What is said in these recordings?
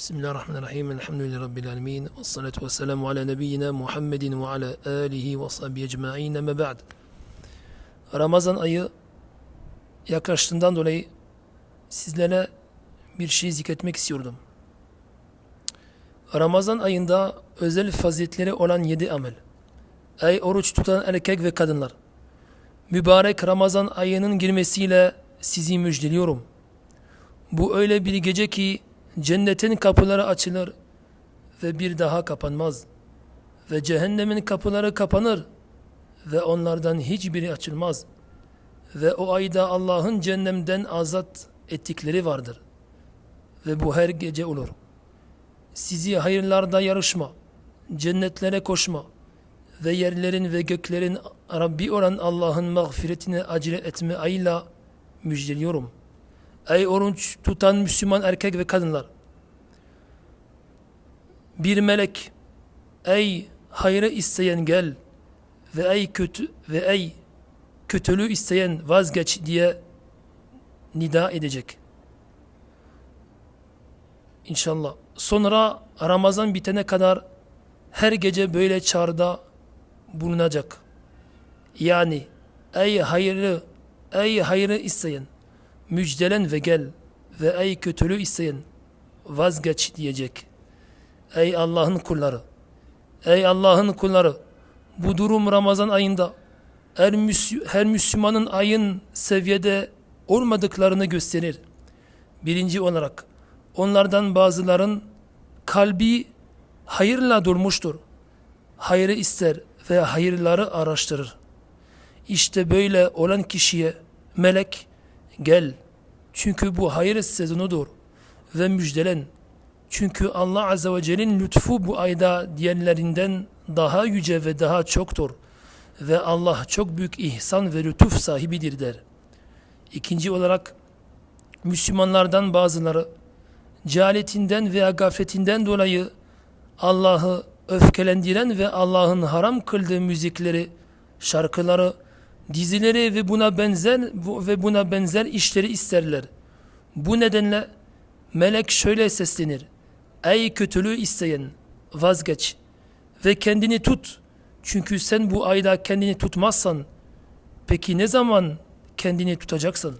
Bismillahirrahmanirrahim. Elhamdülillahi Rabbil alemin. Ve salatu ve selamu ala nebiyyina Muhammedin ve ala alihi ve sahbihi ecma'in. Ama ba'd. Ramazan ayı yaklaştığından dolayı sizlere bir şey zikretmek istiyordum. Ramazan ayında özel faziletleri olan yedi amel. Ey oruç tutan erkek ve kadınlar. Mübarek Ramazan ayının girmesiyle sizi müjdeliyorum. Bu öyle bir gece ki cennetin kapıları açılır ve bir daha kapanmaz. Ve cehennemin kapıları kapanır ve onlardan hiçbiri açılmaz. Ve o ayda Allah'ın cehennemden azat ettikleri vardır. Ve bu her gece olur. Sizi hayırlarda yarışma, cennetlere koşma ve yerlerin ve göklerin Rabbi olan Allah'ın mağfiretine acele etme ayıyla müjdeliyorum.'' Ey oruç tutan Müslüman erkek ve kadınlar. Bir melek ey hayrı isteyen gel ve ey kötü ve ey kötülüğü isteyen vazgeç diye nida edecek. İnşallah. Sonra Ramazan bitene kadar her gece böyle çağrıda bulunacak. Yani ey hayırlı, ey hayrı isteyen, müjdelen ve gel ve ey kötülüğü isteyen vazgeç diyecek. Ey Allah'ın kulları, ey Allah'ın kulları, bu durum Ramazan ayında her, Müsl her Müslümanın ayın seviyede olmadıklarını gösterir. Birinci olarak onlardan bazıların kalbi hayırla durmuştur. Hayrı ister ve hayırları araştırır. İşte böyle olan kişiye melek gel çünkü bu hayır sezonudur ve müjdelen. Çünkü Allah Azze ve Celle'nin lütfu bu ayda diğerlerinden daha yüce ve daha çoktur. Ve Allah çok büyük ihsan ve lütuf sahibidir der. İkinci olarak Müslümanlardan bazıları cehaletinden veya gafletinden dolayı Allah'ı öfkelendiren ve Allah'ın haram kıldığı müzikleri, şarkıları, dizileri ve buna benzer ve buna benzer işleri isterler. Bu nedenle melek şöyle seslenir. Ey kötülüğü isteyen vazgeç ve kendini tut. Çünkü sen bu ayda kendini tutmazsan peki ne zaman kendini tutacaksın?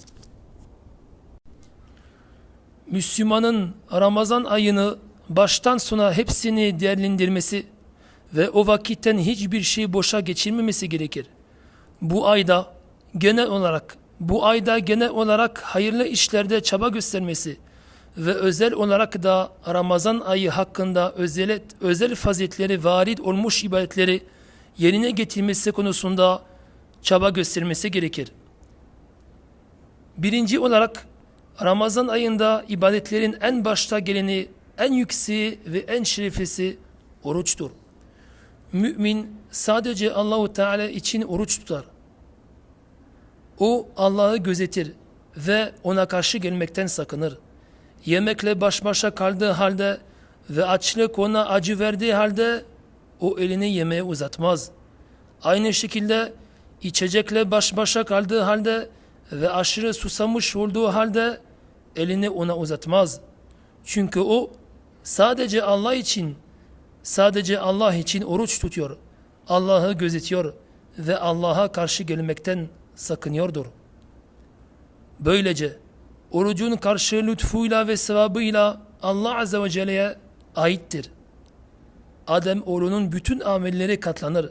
Müslümanın Ramazan ayını baştan sona hepsini değerlendirmesi ve o vakitten hiçbir şey boşa geçirmemesi gerekir bu ayda genel olarak bu ayda genel olarak hayırlı işlerde çaba göstermesi ve özel olarak da Ramazan ayı hakkında özel, özel faziletleri varid olmuş ibadetleri yerine getirmesi konusunda çaba göstermesi gerekir. Birinci olarak Ramazan ayında ibadetlerin en başta geleni, en yükseği ve en şereflisi oruçtur. Mümin sadece Allahu Teala için oruç tutar. O Allah'ı gözetir ve ona karşı gelmekten sakınır. Yemekle baş başa kaldığı halde ve açlık ona acı verdiği halde o elini yemeğe uzatmaz. Aynı şekilde içecekle baş başa kaldığı halde ve aşırı susamış olduğu halde elini ona uzatmaz. Çünkü o sadece Allah için sadece Allah için oruç tutuyor. Allah'ı gözetiyor ve Allah'a karşı gelmekten sakınıyordur. Böylece orucun karşı lütfuyla ve sevabıyla Allah Azze ve Celle'ye aittir. Adem oğlunun bütün amelleri katlanır.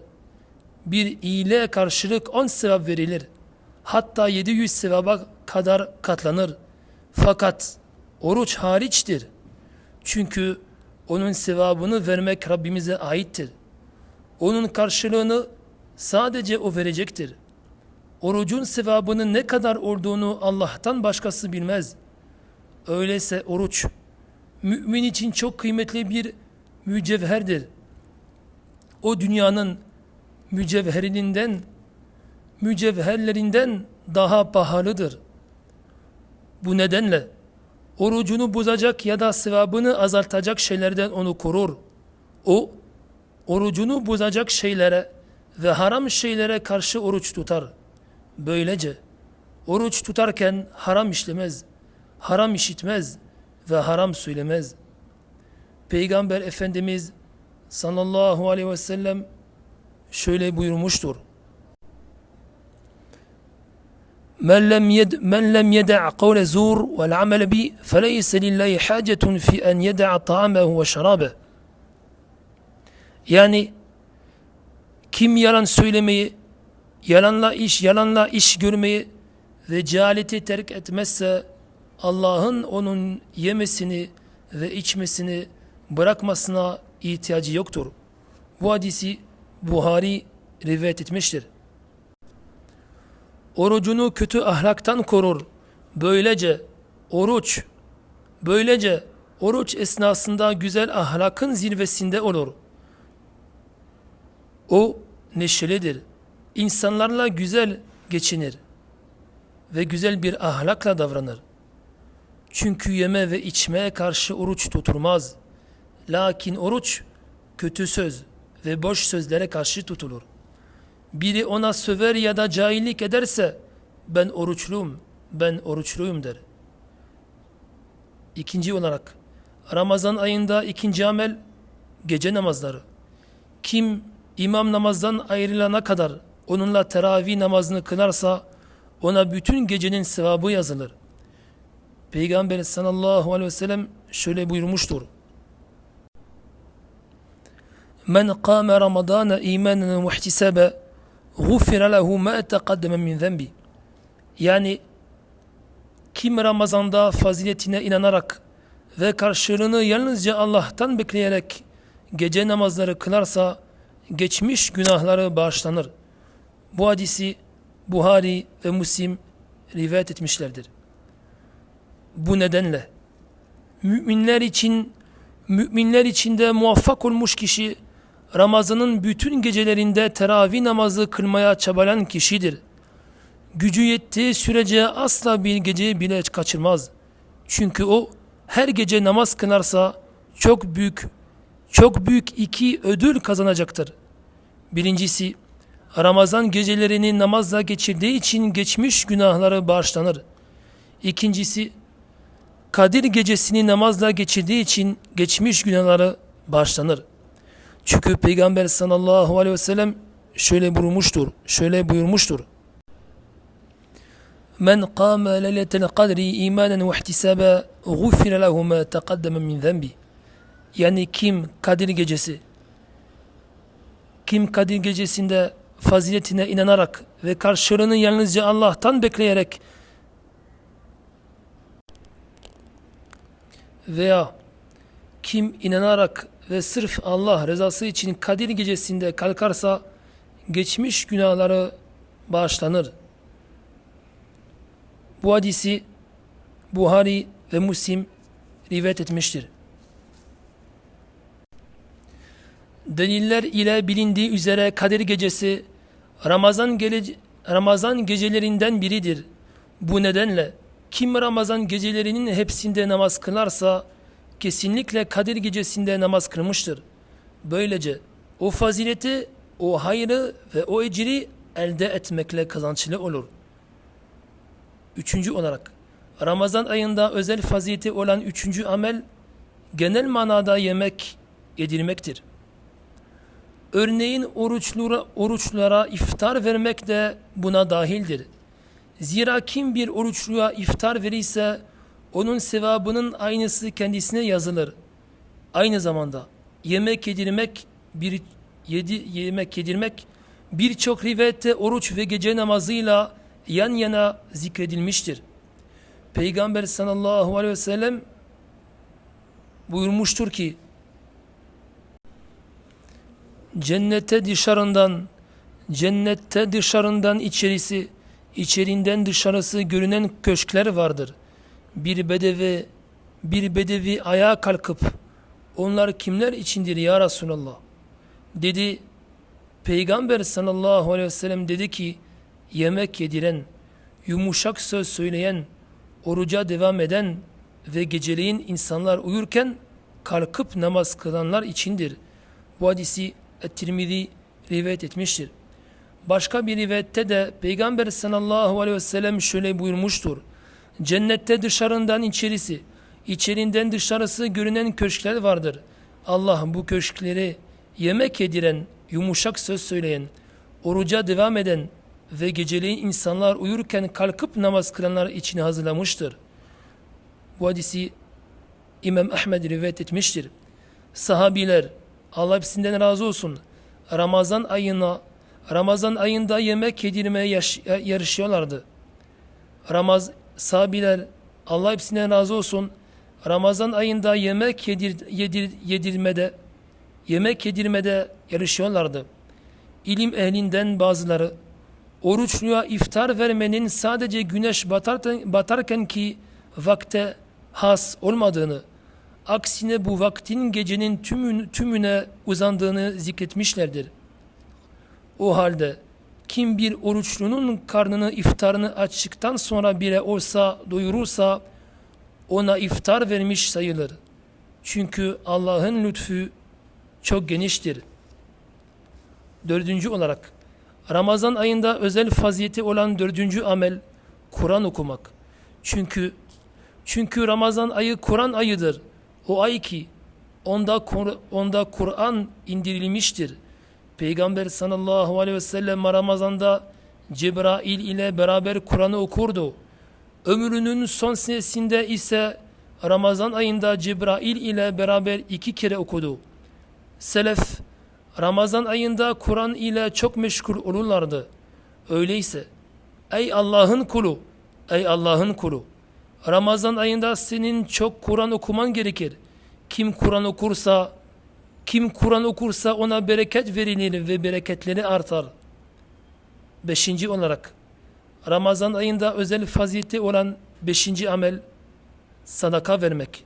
Bir iyiliğe karşılık on sevap verilir. Hatta 700 sevaba kadar katlanır. Fakat oruç hariçtir. Çünkü onun sevabını vermek Rabbimize aittir. Onun karşılığını sadece o verecektir. Orucun sevabının ne kadar olduğunu Allah'tan başkası bilmez. Öyleyse oruç mümin için çok kıymetli bir mücevherdir. O dünyanın mücevherinden mücevherlerinden daha pahalıdır. Bu nedenle orucunu bozacak ya da sevabını azaltacak şeylerden onu korur. O, orucunu bozacak şeylere ve haram şeylere karşı oruç tutar. Böylece oruç tutarken haram işlemez, haram işitmez ve haram söylemez. Peygamber Efendimiz sallallahu aleyhi ve sellem şöyle buyurmuştur. Yed men lem yeda' kavle zur vel amel bi feleyse lillahi hacetun fi en yeda' ta'amehu ve şarabe. Yani kim yalan söylemeyi, yalanla iş, yalanla iş görmeyi ve cehaleti terk etmezse Allah'ın onun yemesini ve içmesini bırakmasına ihtiyacı yoktur. Bu hadisi Buhari rivayet etmiştir. Orucunu kötü ahlaktan korur. Böylece oruç, böylece oruç esnasında güzel ahlakın zirvesinde olur. O neşelidir. İnsanlarla güzel geçinir ve güzel bir ahlakla davranır. Çünkü yeme ve içmeye karşı oruç tutulmaz. Lakin oruç kötü söz ve boş sözlere karşı tutulur. Biri ona söver ya da cahillik ederse ben oruçluyum, ben oruçluyum der. İkinci olarak Ramazan ayında ikinci amel gece namazları. Kim imam namazdan ayrılana kadar onunla teravih namazını kılarsa ona bütün gecenin sevabı yazılır. Peygamber sallallahu aleyhi ve sellem şöyle buyurmuştur. Men kâme ramadâne îmânen ve ihtisâbe gufira lehu ma teqaddeme min zenbi. Yani kim Ramazan'da faziletine inanarak ve karşılığını yalnızca Allah'tan bekleyerek gece namazları kılarsa geçmiş günahları bağışlanır. Bu hadisi Buhari ve Müslim rivayet etmişlerdir. Bu nedenle müminler için müminler içinde muvaffak olmuş kişi Ramazan'ın bütün gecelerinde teravih namazı kılmaya çabalayan kişidir. Gücü yettiği sürece asla bir geceyi bile kaçırmaz. Çünkü o her gece namaz kılarsa çok büyük çok büyük iki ödül kazanacaktır. Birincisi Ramazan gecelerini namazla geçirdiği için geçmiş günahları bağışlanır. İkincisi Kadir gecesini namazla geçirdiği için geçmiş günahları bağışlanır. Çünkü Peygamber sallallahu aleyhi ve sellem şöyle buyurmuştur. Şöyle buyurmuştur. Men qâme leyletel kadri imanen ve ihtisâbe gufire lehu ma teqaddeme min zenbi. Yani kim Kadir gecesi kim Kadir gecesinde faziletine inanarak ve karşılığını yalnızca Allah'tan bekleyerek veya kim inanarak ve sırf Allah rızası için Kadir gecesinde kalkarsa geçmiş günahları bağışlanır. Bu hadisi Buhari ve Müslim rivayet etmiştir. Deliller ile bilindiği üzere Kadir gecesi Ramazan, gele, Ramazan gecelerinden biridir. Bu nedenle kim Ramazan gecelerinin hepsinde namaz kılarsa kesinlikle Kadir gecesinde namaz kılmıştır. Böylece o fazileti, o hayrı ve o ecri elde etmekle kazançlı olur. Üçüncü olarak Ramazan ayında özel fazileti olan üçüncü amel genel manada yemek yedirmektir. Örneğin oruçlara, oruçlara iftar vermek de buna dahildir. Zira kim bir oruçluya iftar verirse onun sevabının aynısı kendisine yazılır. Aynı zamanda yemek yedirmek bir yedi yemek yedirmek birçok rivayette oruç ve gece namazıyla yan yana zikredilmiştir. Peygamber sallallahu aleyhi ve sellem buyurmuştur ki cennete dışarından cennette dışarından içerisi içerinden dışarısı görünen köşkler vardır. Bir bedevi bir bedevi ayağa kalkıp onlar kimler içindir ya Resulallah dedi. Peygamber sallallahu aleyhi ve sellem dedi ki yemek yediren, yumuşak söz söyleyen, oruca devam eden ve geceleyin insanlar uyurken kalkıp namaz kılanlar içindir. Bu hadisi Et-Tirmizi rivayet etmiştir. Başka bir rivayette de Peygamber sallallahu aleyhi ve sellem şöyle buyurmuştur. Cennette dışarından içerisi, içerinden dışarısı görünen köşkler vardır. Allah bu köşkleri yemek yediren, yumuşak söz söyleyen, oruca devam eden ve geceleyin insanlar uyurken kalkıp namaz kılanlar için hazırlamıştır. Bu hadisi İmam Ahmed rivayet etmiştir. Sahabiler Allah hepsinden razı olsun. Ramazan ayına Ramazan ayında yemek yedirmeye yarışıyorlardı. Ramaz sahabiler Allah hepsinden razı olsun. Ramazan ayında yemek yedir, yedir, yedirmede yemek yedirmede yarışıyorlardı. İlim ehlinden bazıları oruçluya iftar vermenin sadece güneş batarken, batarken ki vakte has olmadığını, aksine bu vaktin gecenin tümün, tümüne uzandığını zikretmişlerdir. O halde kim bir oruçlunun karnını iftarını açtıktan sonra bile olsa doyurursa ona iftar vermiş sayılır. Çünkü Allah'ın lütfu çok geniştir. Dördüncü olarak Ramazan ayında özel faziyeti olan dördüncü amel Kur'an okumak. Çünkü çünkü Ramazan ayı Kur'an ayıdır. O ay ki onda onda Kur'an indirilmiştir. Peygamber sallallahu aleyhi ve sellem Ramazan'da Cebrail ile beraber Kur'an'ı okurdu. Ömrünün son senesinde ise Ramazan ayında Cebrail ile beraber iki kere okudu. Selef Ramazan ayında Kur'an ile çok meşgul olurlardı. Öyleyse ey Allah'ın kulu, ey Allah'ın kulu Ramazan ayında senin çok Kur'an okuman gerekir. Kim Kur'an okursa kim Kur'an okursa ona bereket verilir ve bereketleri artar. Beşinci olarak Ramazan ayında özel fazileti olan beşinci amel sadaka vermek.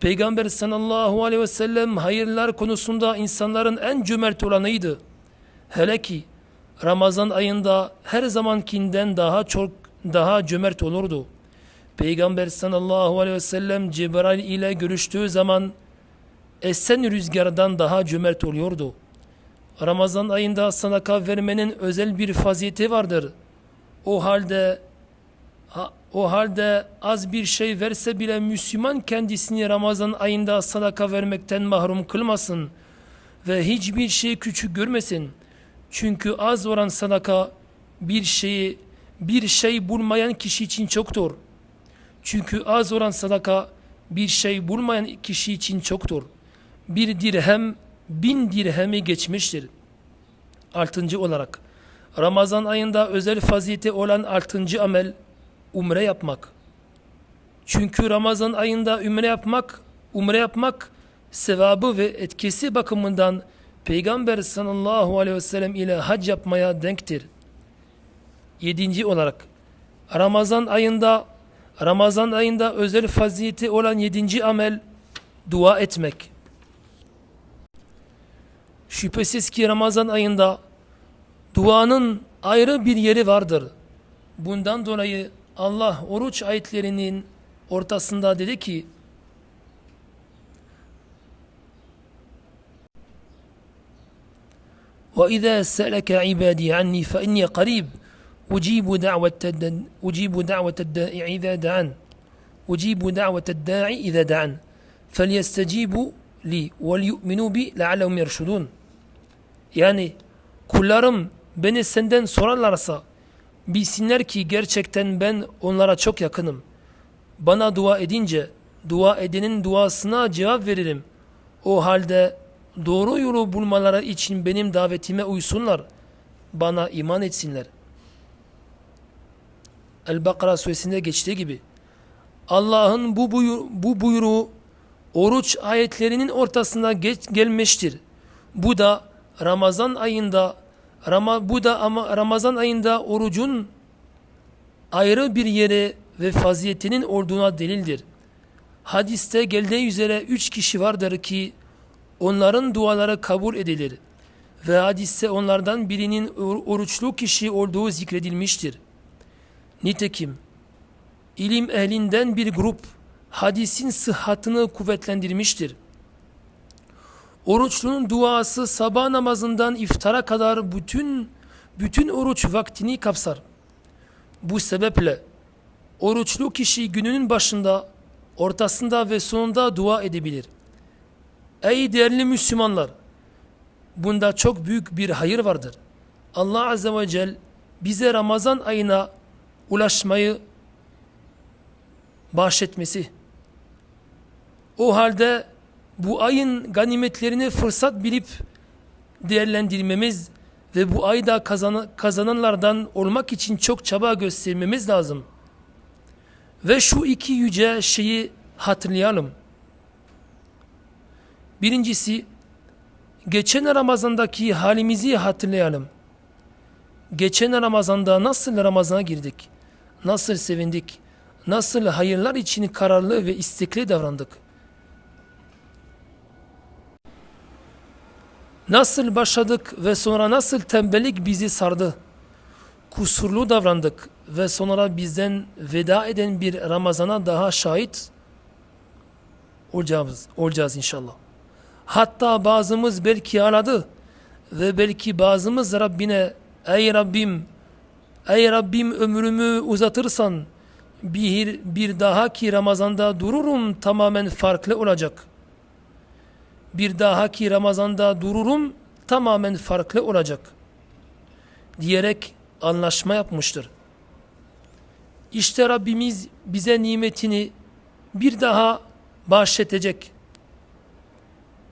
Peygamber sallallahu aleyhi ve sellem hayırlar konusunda insanların en cömert olanıydı. Hele ki Ramazan ayında her zamankinden daha çok daha cömert olurdu. Peygamber sallallahu aleyhi ve sellem Cebrail ile görüştüğü zaman esen rüzgardan daha cömert oluyordu. Ramazan ayında sadaka vermenin özel bir faziyeti vardır. O halde ha- o halde az bir şey verse bile Müslüman kendisini Ramazan ayında sadaka vermekten mahrum kılmasın ve hiçbir şey küçük görmesin. Çünkü az olan sadaka bir şeyi bir şey bulmayan kişi için çoktur. Çünkü az olan sadaka bir şey bulmayan kişi için çoktur. Bir dirhem bin dirhemi geçmiştir. Altıncı olarak Ramazan ayında özel faziyeti olan altıncı amel umre yapmak. Çünkü Ramazan ayında umre yapmak, umre yapmak sevabı ve etkisi bakımından Peygamber sallallahu aleyhi ve sellem ile hac yapmaya denktir. Yedinci olarak Ramazan ayında Ramazan ayında özel fazileti olan yedinci amel dua etmek. Şüphesiz ki Ramazan ayında duanın ayrı bir yeri vardır. Bundan dolayı Allah oruç ayetlerinin ortasında dedi ki وَإِذَا سَأَلَكَ عِبَادِي عَنِّي فَإِنِّي قَرِيبٌ أجيب دعوة الد- أجيب دعوة الداعي إذا دعان أجيب دعوة الداعي إذا دعان فليستجيبوا لي وليؤمنوا بي لعلهم يرشدون yani kullarım beni senden sorarlarsa bilsinler ki gerçekten ben onlara çok yakınım. Bana dua edince dua edenin duasına cevap veririm. O halde doğru yolu bulmaları için benim davetime uysunlar. Bana iman etsinler. El-Bakara suresinde geçtiği gibi Allah'ın bu, buyur, bu buyruğu oruç ayetlerinin ortasında geç, gelmiştir. Bu da Ramazan ayında Rama, bu da ama Ramazan ayında orucun ayrı bir yere ve faziyetinin olduğuna delildir. Hadiste geldiği üzere üç kişi vardır ki onların duaları kabul edilir ve hadiste onlardan birinin or- oruçlu kişi olduğu zikredilmiştir. Nitekim ilim ehlinden bir grup hadisin sıhhatını kuvvetlendirmiştir. Oruçlunun duası sabah namazından iftara kadar bütün bütün oruç vaktini kapsar. Bu sebeple oruçlu kişi gününün başında, ortasında ve sonunda dua edebilir. Ey değerli Müslümanlar! Bunda çok büyük bir hayır vardır. Allah Azze ve Celle bize Ramazan ayına ulaşmayı bahşetmesi. O halde bu ayın ganimetlerini fırsat bilip değerlendirmemiz ve bu ayda kazan kazananlardan olmak için çok çaba göstermemiz lazım. Ve şu iki yüce şeyi hatırlayalım. Birincisi, geçen Ramazan'daki halimizi hatırlayalım. Geçen Ramazan'da nasıl Ramazan'a girdik? Nasıl sevindik? Nasıl hayırlar için kararlı ve istekli davrandık? Nasıl başladık ve sonra nasıl tembellik bizi sardı? Kusurlu davrandık ve sonra bizden veda eden bir Ramazan'a daha şahit olacağız, olacağız inşallah. Hatta bazımız belki ağladı ve belki bazımız Rabbine ey Rabbim ey Rabbim ömrümü uzatırsan bir, bir dahaki Ramazan'da dururum tamamen farklı olacak. Bir dahaki Ramazan'da dururum tamamen farklı olacak. Diyerek anlaşma yapmıştır. İşte Rabbimiz bize nimetini bir daha bahşedecek.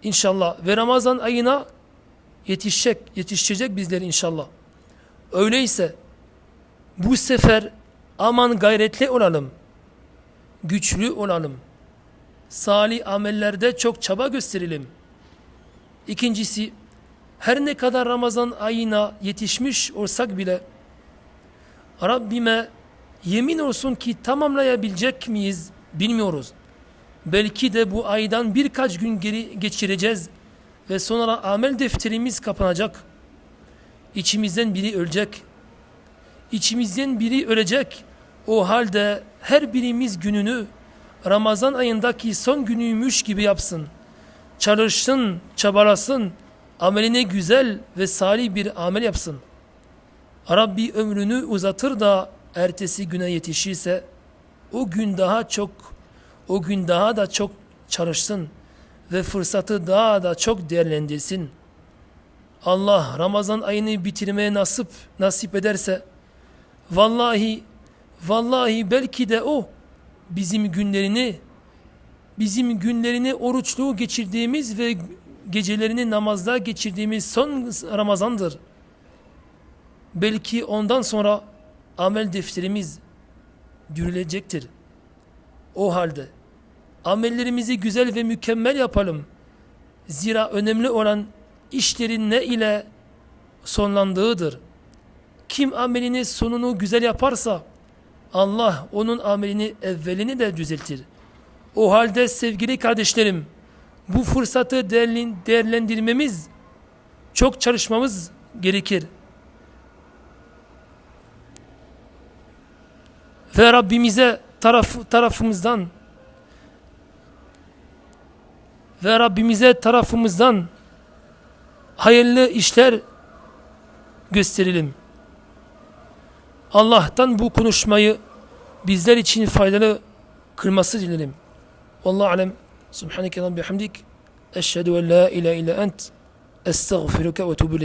İnşallah ve Ramazan ayına yetişecek, yetişecek bizler inşallah. Öyleyse bu sefer aman gayretli olalım. Güçlü olalım. Salih amellerde çok çaba gösterelim. İkincisi, her ne kadar Ramazan ayına yetişmiş olsak bile Rabbime yemin olsun ki tamamlayabilecek miyiz bilmiyoruz. Belki de bu aydan birkaç gün geri geçireceğiz ve sonra amel defterimiz kapanacak. İçimizden biri ölecek. İçimizden biri ölecek. O halde her birimiz gününü Ramazan ayındaki son günüymüş gibi yapsın. Çalışsın, çabalasın, ameline güzel ve salih bir amel yapsın. Rabbi ömrünü uzatır da ertesi güne yetişirse o gün daha çok o gün daha da çok çalışsın ve fırsatı daha da çok değerlendirsin. Allah Ramazan ayını bitirmeye nasip nasip ederse vallahi vallahi belki de o bizim günlerini bizim günlerini oruçlu geçirdiğimiz ve gecelerini namazda geçirdiğimiz son Ramazandır. Belki ondan sonra amel defterimiz dürülecektir. O halde amellerimizi güzel ve mükemmel yapalım. Zira önemli olan işlerin ne ile sonlandığıdır. Kim amelini sonunu güzel yaparsa Allah onun amelini evvelini de düzeltir. O halde sevgili kardeşlerim bu fırsatı değerlendirmemiz çok çalışmamız gerekir. Ve Rabbimize taraf, tarafımızdan ve Rabbimize tarafımızdan hayırlı işler gösterelim. Allah'tan bu konuşmayı bizler için faydalı kılması dilerim. Wallahu alem. Subhaneke Rabbi hamdik. Eşhedü en la ilahe illa ent. Estağfiruke ve tubu.